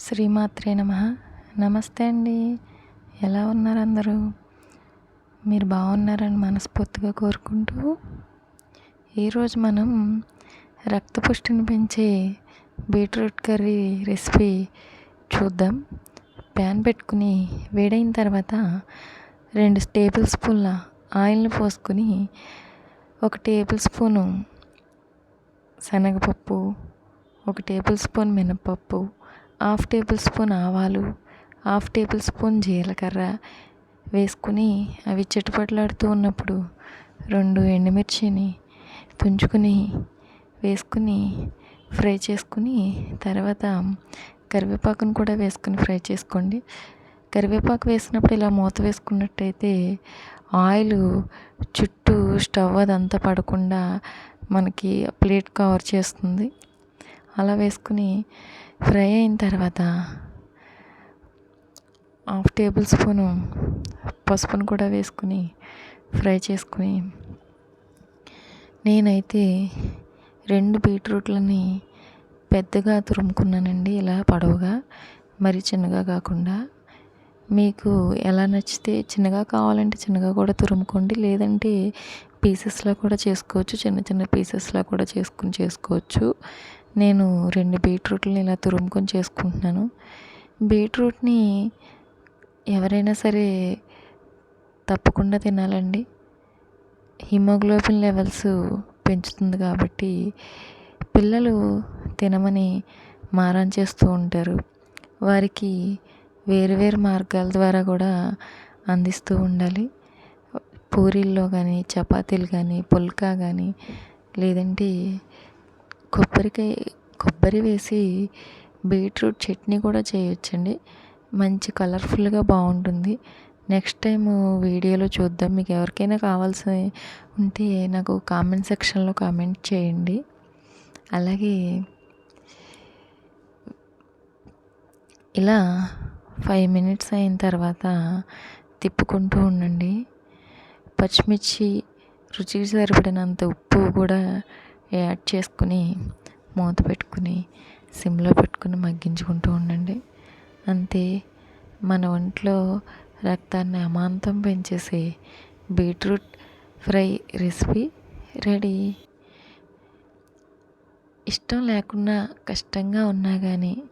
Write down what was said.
శ్రీమాత్రే నమ. నమస్తే అండి. ఎలా ఉన్నారు అందరూ? మీరు బాగున్నారని మనస్ఫూర్తిగా కోరుకుంటూ ఈరోజు మనం రక్తపుష్టిని పెంచే బీట్రూట్ కర్రీ రెసిపీ చూద్దాం. ప్యాన్ పెట్టుకుని వేడైన తర్వాత రెండు టేబుల్ స్పూన్ల ఆయిల్ని పోసుకుని ఒక టేబుల్ స్పూను శనగపప్పు ఒక టేబుల్ స్పూన్ మినపప్పు హాఫ్ టేబుల్ స్పూన్ ఆవాలు హాఫ్ టేబుల్ స్పూన్ జీలకర్ర వేసుకుని అవి చిటపట్లాడుతూ ఉన్నప్పుడు రెండు ఎండుమిర్చిని తుంచుకుని వేసుకుని ఫ్రై చేసుకుని తర్వాత కరివేపాకును కూడా వేసుకుని ఫ్రై చేసుకోండి. కరివేపాకు వేసినప్పుడు ఇలా మూత వేసుకున్నట్టయితే ఆయిల్ చుట్టూ స్టవ్ అదంతా పడకుండా మనకి ప్లేట్ కవర్ చేస్తుంది. అలా వేసుకుని ఫ్రై అయిన తర్వాత హాఫ్ టేబుల్ స్పూను పసుపును కూడా వేసుకుని ఫ్రై చేసుకుని నేనైతే రెండు బీట్రూట్లని పెద్దగా తురుముకున్నానండి ఇలా పొడవుగా మరి చిన్నగా కాకుండా. మీకు ఎలా నచ్చితే చిన్నగా కావాలంటే చిన్నగా కూడా తురుముకోండి లేదంటే పీసెస్లా కూడా చేసుకోవచ్చు చిన్న చిన్న పీసెస్లా కూడా చేసుకుని చేసుకోవచ్చు. నేను రెండు బీట్రూట్లని ఇలా తురుముకొని చేసుకుంటున్నాను. బీట్రూట్ని ఎవరైనా సరే తప్పకుండా తినాలండి. హిమోగ్లోబిన్ లెవెల్స్ పెంచుతుంది కాబట్టి పిల్లలు తినమని మారం చేస్తూ ఉంటారు. వారికి వేరు వేరు మార్గాల ద్వారా కూడా అందిస్తూ ఉండాలి. పూరీల్లో కానీ చపాతీలు కానీ పుల్కా కానీ లేదంటే కొబ్బరికాయ కొబ్బరి వేసి బీట్రూట్ చట్నీ కూడా చేయొచ్చండి. మంచి కలర్ఫుల్గా బాగుంటుంది. నెక్స్ట్ టైం వీడియోలో చూద్దాం. మీకు ఎవరికైనా కావాల్సి ఉంటే నాకు కామెంట్ సెక్షన్లో కామెంట్ చేయండి. అలాగే ఇలా ఫైవ్ మినిట్స్ అయిన తర్వాత తిప్పుకుంటూ ఉండండి. పచ్చిమిర్చి రుచికి సరిపడినంత ఉప్పు కూడా యాడ్ చేసుకుని మూత పెట్టుకుని సిమ్లో పెట్టుకుని మగ్గించుకుంటూ ఉండండి. అంతే మన ఒంట్లో రక్తాన్ని అమాంతం పెంచేసే బీట్రూట్ ఫ్రై రెసిపీ రెడీ. ఇష్టం లేకున్నా కష్టంగా ఉన్నా కానీ